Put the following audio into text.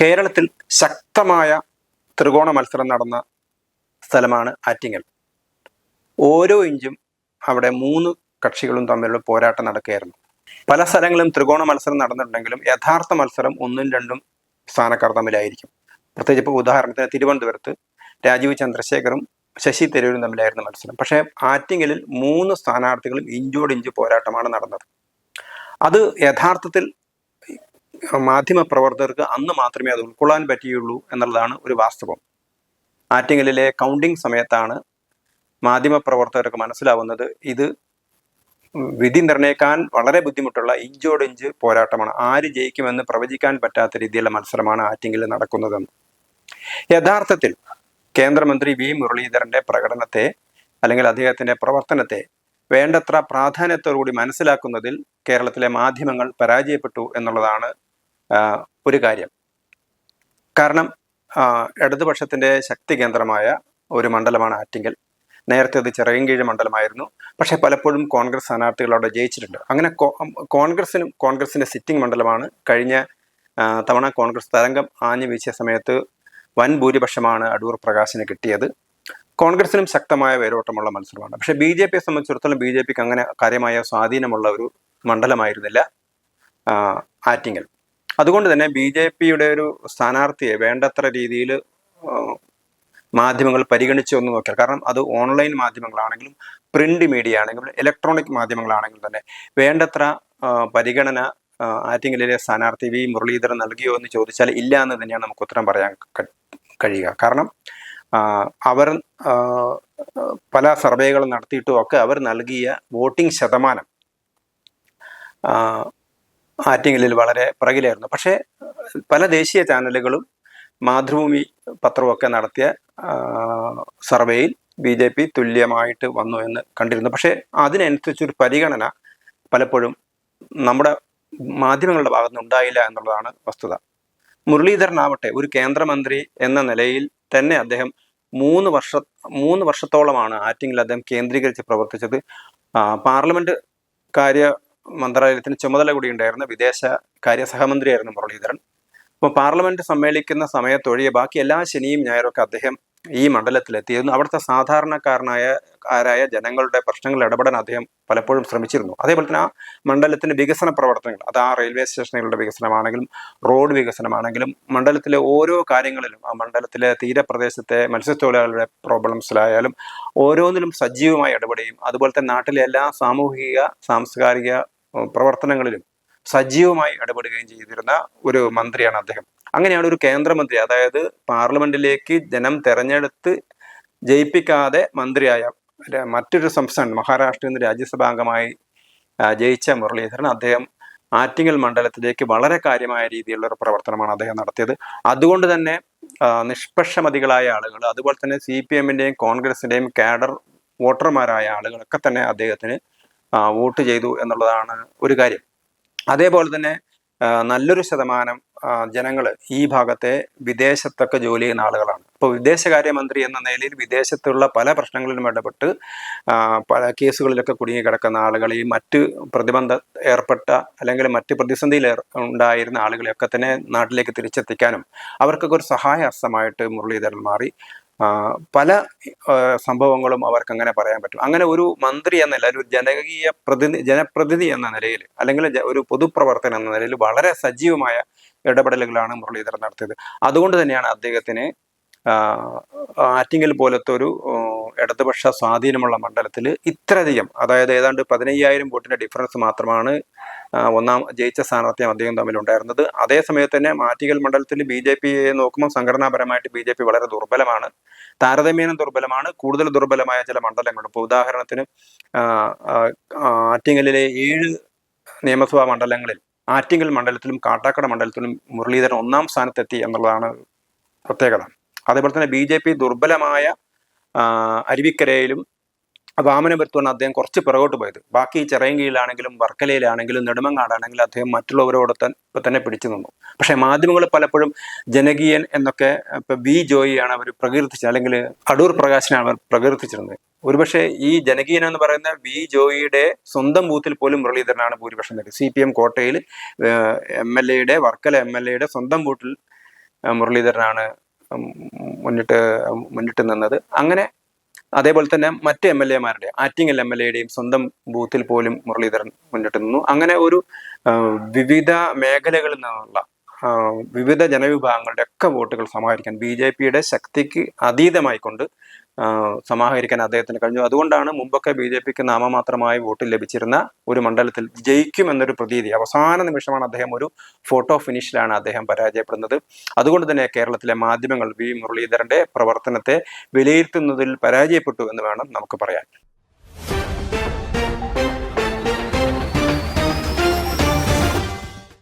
കേരളത്തിൽ ശക്തമായ ത്രികോണ മത്സരം നടന്ന സ്ഥലമാണ് ആറ്റിങ്ങൽ. ഓരോ ഇഞ്ചും അവിടെ മൂന്ന് കക്ഷികളും തമ്മിലുള്ള പോരാട്ടം നടക്കുകയായിരുന്നു. പല സ്ഥലങ്ങളിലും ത്രികോണ മത്സരം നടന്നിട്ടുണ്ടെങ്കിലും യഥാർത്ഥ മത്സരം ഒന്നും രണ്ടും സ്ഥാനക്കാർ തമ്മിലായിരിക്കും. പ്രത്യേകിച്ച് ഇപ്പോൾ ഉദാഹരണത്തിന് തിരുവനന്തപുരത്ത് രാജീവ് ചന്ദ്രശേഖറും ശശി തരൂരും തമ്മിലായിരുന്നു മത്സരം. പക്ഷേ ആറ്റിങ്ങലിൽ മൂന്ന് സ്ഥാനാർത്ഥികളും ഇഞ്ചോടിഞ്ച് പോരാട്ടമാണ് നടന്നത്. അത് യഥാർത്ഥത്തിൽ മാധ്യമ പ്രവർത്തകർക്ക് അന്ന് മാത്രമേ അത് ഉൾക്കൊള്ളാൻ പറ്റിയുള്ളൂ എന്നുള്ളതാണ് ഒരു വാസ്തവം. ആറ്റിങ്ങലിലെ കൗണ്ടിങ് സമയത്താണ് മാധ്യമ പ്രവർത്തകർക്ക് മനസ്സിലാവുന്നത് ഇത് വിധി നിർണയിക്കാൻ വളരെ ബുദ്ധിമുട്ടുള്ള ഇഞ്ചോടിഞ്ച് പോരാട്ടമാണ്. ആര് ജയിക്കുമെന്ന് പ്രവചിക്കാൻ പറ്റാത്ത രീതിയിലുള്ള മത്സരമാണ് ആറ്റിങ്ങലിൽ നടക്കുന്നതെന്ന് യഥാർത്ഥത്തിൽ കേന്ദ്രമന്ത്രി വി. മുരളീധരന്റെ പ്രകടനത്തെ അല്ലെങ്കിൽ അദ്ദേഹത്തിന്റെ പ്രവർത്തനത്തെ വേണ്ടത്ര പ്രാധാന്യത്തോടുകൂടി മനസ്സിലാക്കുന്നതിൽ കേരളത്തിലെ മാധ്യമങ്ങൾ പരാജയപ്പെട്ടു എന്നുള്ളതാണ് ഒരു കാര്യം. കാരണം ഇടതുപക്ഷത്തിന്റെ ശക്തി കേന്ദ്രമായ ഒരു മണ്ഡലമാണ് ആറ്റിങ്കൽ നേരത്തെ അത് ചിറയൻകീഴ് മണ്ഡലമായിരുന്നു. പക്ഷേ പലപ്പോഴും കോൺഗ്രസ് സ്ഥാനാർത്ഥികൾ അവിടെ ജയിച്ചിട്ടുണ്ട്. അങ്ങനെ കോൺഗ്രസിനും കോൺഗ്രസിന്റെ സിറ്റിംഗ് മണ്ഡലമാണ് കഴിഞ്ഞ തവണ കോൺഗ്രസ് തരംഗം ആഞ്ഞു വീശിയ സമയത്ത് വൻ ഭൂരിപക്ഷമാണ് അടൂർ പ്രകാശിന് കിട്ടിയത്. കോൺഗ്രസിനും ശക്തമായ വേരോട്ടമുള്ള മത്സരമാണ്. പക്ഷേ ബി ജെ പിയെ സംബന്ധിച്ചിടത്തോളം ബി ജെ പിക്ക് അങ്ങനെ കാര്യമായ സ്വാധീനമുള്ള ഒരു മണ്ഡലമായിരുന്നില്ല ആറ്റിങ്ങൽ. അതുകൊണ്ട് തന്നെ ബി ജെ പിയുടെ ഒരു സ്ഥാനാർത്ഥിയെ വേണ്ടത്ര രീതിയിൽ മാധ്യമങ്ങൾ പരിഗണിച്ചു എന്ന് നോക്കിയാൽ കാരണം അത് ഓൺലൈൻ മാധ്യമങ്ങളാണെങ്കിലും പ്രിന്റ് മീഡിയ ആണെങ്കിലും ഇലക്ട്രോണിക് മാധ്യമങ്ങളാണെങ്കിലും തന്നെ വേണ്ടത്ര പരിഗണന ആറ്റിങ്ങലിലെ സ്ഥാനാർത്ഥി വി. മുരളീധരൻ നൽകിയോ എന്ന് ചോദിച്ചാൽ ഇല്ല എന്ന് തന്നെയാണ് നമുക്ക് ഉത്തരം പറയാൻ കഴിയുക. കാരണം അവർ പല സർവേകളും നടത്തിയിട്ടും ഒക്കെ അവർ നൽകിയ വോട്ടിംഗ് ശതമാനം ആറ്റിങ്ങലിൽ വളരെ പിറകിലായിരുന്നു. പക്ഷേ പല ദേശീയ ചാനലുകളും മാതൃഭൂമി പത്രമൊക്കെ നടത്തിയ സർവേയിൽ ബി ജെ പി തുല്യമായിട്ട് വന്നു എന്ന് കണ്ടിരുന്നു. പക്ഷേ അതിനനുസരിച്ചൊരു പരിഗണന പലപ്പോഴും നമ്മുടെ മാധ്യമങ്ങളുടെ ഭാഗത്തുനിന്ന് ഉണ്ടായില്ല എന്നുള്ളതാണ് വസ്തുത. മുരളീധരനാവട്ടെ ഒരു കേന്ദ്രമന്ത്രി എന്ന നിലയിൽ തന്നെ അദ്ദേഹം മൂന്ന് വർഷ മൂന്ന് വർഷത്തോളമാണ് ആറ്റിങ്ങിൽ അദ്ദേഹം കേന്ദ്രീകരിച്ച് പ്രവർത്തിച്ചത്. പാർലമെന്റ് കാര്യ മന്ത്രാലയത്തിന് ചുമതല കൂടി ഉണ്ടായിരുന്ന. വിദേശ കാര്യ സഹമന്ത്രിയായിരുന്നു മുരളീധരൻ. അപ്പോൾ പാർലമെന്റ് സമ്മേളിക്കുന്ന സമയത്തൊഴികെ ബാക്കി എല്ലാ ശനിയും ഞായറൊക്കെ അദ്ദേഹം ഈ മണ്ഡലത്തിലെത്തിയിരുന്നു. അവിടുത്തെ സാധാരണക്കാരനായ ആരായ ജനങ്ങളുടെ പ്രശ്നങ്ങൾ ഇടപെടാൻ അദ്ദേഹം പലപ്പോഴും ശ്രമിച്ചിരുന്നു. അതേപോലെ തന്നെ ആ മണ്ഡലത്തിന്റെ വികസന പ്രവർത്തനങ്ങൾ അത് ആ റെയിൽവേ സ്റ്റേഷനുകളുടെ വികസനമാണെങ്കിലും റോഡ് വികസനമാണെങ്കിലും മണ്ഡലത്തിലെ ഓരോ കാര്യങ്ങളിലും ആ മണ്ഡലത്തിലെ തീരപ്രദേശത്തെ മത്സ്യത്തൊഴിലാളികളുടെ പ്രോബ്ലംസിലായാലും ഓരോന്നിലും സജീവമായി ഇടപെടുകയും അതുപോലെ തന്നെ നാട്ടിലെ എല്ലാ സാമൂഹിക സാംസ്കാരിക പ്രവർത്തനങ്ങളിലും സജീവമായി ഇടപെടുകയും ചെയ്തിരുന്ന ഒരു മന്ത്രിയാണ് അദ്ദേഹം. അങ്ങനെയാണ് ഒരു കേന്ദ്രമന്ത്രി അതായത് പാർലമെന്റിലേക്ക് ജനം തെരഞ്ഞെടുത്ത് ജയിപ്പിക്കാതെ മന്ത്രിയായ മറ്റൊരു സംസ്ഥാനം മഹാരാഷ്ട്രയിൽ നിന്ന് രാജ്യസഭാ അംഗമായി ജയിച്ച മുരളീധരൻ അദ്ദേഹം ആറ്റിങ്ങൽ മണ്ഡലത്തിലേക്ക് വളരെ കാര്യമായ രീതിയിലുള്ള ഒരു പ്രവർത്തനമാണ് അദ്ദേഹം നടത്തിയത്. അതുകൊണ്ട് തന്നെ നിഷ്പക്ഷമതികളായ ആളുകൾ അതുപോലെ തന്നെ സി പി എമ്മിന്റെയും കോൺഗ്രസിന്റെയും കാഡർ വോട്ടർമാരായ ആളുകളൊക്കെ തന്നെ അദ്ദേഹത്തിന് വോട്ട് ചെയ്തു എന്നുള്ളതാണ് ഒരു കാര്യം. അതേപോലെ തന്നെ നല്ലൊരു ശതമാനം ജനങ്ങൾ ഈ ഭാഗത്തെ വിദേശത്തൊക്കെ ജോലി ചെയ്യുന്ന ആളുകളാണ്. ഇപ്പോൾ വിദേശകാര്യമന്ത്രി എന്ന നിലയിൽ വിദേശത്തുള്ള പല പ്രശ്നങ്ങളിലും ഇടപെട്ട് പല കേസുകളിലൊക്കെ കുടുങ്ങി കിടക്കുന്ന മറ്റ് പ്രതിബന്ധ ഏർപ്പെട്ട അല്ലെങ്കിൽ മറ്റ് പ്രതിസന്ധിയിൽ ഉണ്ടായിരുന്ന ആളുകളെയൊക്കെ തന്നെ നാട്ടിലേക്ക് തിരിച്ചെത്തിക്കാനും അവർക്കൊക്കെ ഒരു സഹായ ഹസ്തമായിട്ട് മുരളീധരൻ മാറി. പല സംഭവങ്ങളും അവർക്ക് അങ്ങനെ പറയാൻ പറ്റും. അങ്ങനെ ഒരു മന്ത്രി എന്ന നില ഒരു ജനകീയ പ്രതിനിധി ജനപ്രതിനിധി എന്ന നിലയിൽ അല്ലെങ്കിൽ ഒരു പൊതുപ്രവർത്തകൻ എന്ന നിലയിൽ വളരെ സജീവമായ ഇടപെടലുകളാണ് മുരളീധരൻ നടത്തിയത്. അതുകൊണ്ട് തന്നെയാണ് അദ്ദേഹത്തിന് ആറ്റിങ്ങൽ പോലത്തെ ഒരു ഇടതുപക്ഷ സ്വാധീനമുള്ള മണ്ഡലത്തിൽ ഇത്രയധികം അതായത് ഏതാണ്ട് പതിനയ്യായിരം വോട്ടിന്റെ ഡിഫറൻസ് മാത്രമാണ് ഒന്നാം ജയിച്ച സ്ഥാനാർത്ഥിയും അദ്ദേഹം തമ്മിലുണ്ടായിരുന്നത് അതേ സമയത്ത് തന്നെ ആറ്റിങ്ങൽ മണ്ഡലത്തിൽ ബി ജെ പിയെ നോക്കുമ്പോൾ സംഘടനാപരമായിട്ട് ബി ജെ പി വളരെ ദുർബലമാണ്. താരതമ്യേന ദുർബലമാണ് കൂടുതൽ ദുർബലമായ ചില മണ്ഡലങ്ങളുണ്ട്. ഇപ്പോൾ ഉദാഹരണത്തിന് ആറ്റിങ്ങലിലെ ഏഴ് നിയമസഭാ മണ്ഡലങ്ങളിൽ ആറ്റിങ്ങൽ മണ്ഡലത്തിലും കാട്ടാക്കട മണ്ഡലത്തിലും മുരളീധരൻ ഒന്നാം സ്ഥാനത്തെത്തി എന്നുള്ളതാണ് പ്രത്യേകത. അതേപോലെ തന്നെ ബി ജെ പി ദുർബലമായ അരുവിക്കരയിലും വാമനപുരത്തുമാണ് അദ്ദേഹം കുറച്ച് പിറകോട്ട് പോയത്. ബാക്കി ചിറയൻകീഴിലാണെങ്കിലും വർക്കലയിലാണെങ്കിലും നെടുമങ്ങാടാണെങ്കിലും അദ്ദേഹം മറ്റുള്ളവരോട് തന്നെ പിടിച്ചു നിന്നു. പക്ഷേ മാധ്യമങ്ങൾ പലപ്പോഴും ജനകീയൻ എന്നൊക്കെ ഇപ്പൊ ബി ജോയിയാണ് അവർ പ്രകീർത്തിച്ചത്. അല്ലെങ്കിൽ അടൂർ പ്രകാശിനാണ് അവർ പ്രകീർത്തിച്ചിരുന്നത്. ഒരുപക്ഷെ ഈ ജനകീയൻ എന്ന് പറയുന്ന വി ജോയിയുടെ സ്വന്തം ബൂത്തിൽ പോലും മുരളീധരനാണ് ഭൂരിപക്ഷം നേടിയത് സി പി എം കോട്ടയിൽ എം എൽ എയുടെ വർക്കല എം എൽ എയുടെ സ്വന്തം ബൂത്തിൽ മുരളീധരനാണ് മുന്നിട്ട് മുന്നിട്ട് നിന്നത്. അങ്ങനെ അതേപോലെ തന്നെ മറ്റ് എം എൽ എമാരുടെ ആറ്റിങ്ങൽ എം എൽ എയുടെയും സ്വന്തം ബൂത്തിൽ പോലും മുരളീധരൻ മുന്നിട്ട് നിന്നു. അങ്ങനെ ഒരു വിവിധ മേഖലകളിൽ നിന്നുള്ള വിവിധ ജനവിഭാഗങ്ങളുടെ ഒക്കെ വോട്ടുകൾ സമാഹരിക്കാൻ ബി ജെ പിയുടെ ശക്തിക്ക് അതീതമായിക്കൊണ്ട് സമാഹരിക്കാൻ അദ്ദേഹത്തിന് കഴിഞ്ഞു. അതുകൊണ്ടാണ് മുമ്പൊക്കെ ബി ജെ പിക്ക് നാമമാത്രമായി വോട്ട് ലഭിച്ചിരുന്ന ഒരു മണ്ഡലത്തിൽ ജയിക്കും എന്നൊരു പ്രതീതി. അവസാന നിമിഷമാണ് അദ്ദേഹം ഒരു ഫോട്ടോ ഫിനിഷിലാണ് അദ്ദേഹം പരാജയപ്പെടുന്നത്. അതുകൊണ്ട് തന്നെ കേരളത്തിലെ മാധ്യമങ്ങൾ വി മുരളീധരന്റെ പ്രവർത്തനത്തെ വിലയിരുത്തുന്നതിൽ പരാജയപ്പെട്ടു എന്ന് വേണം നമുക്ക് പറയാൻ.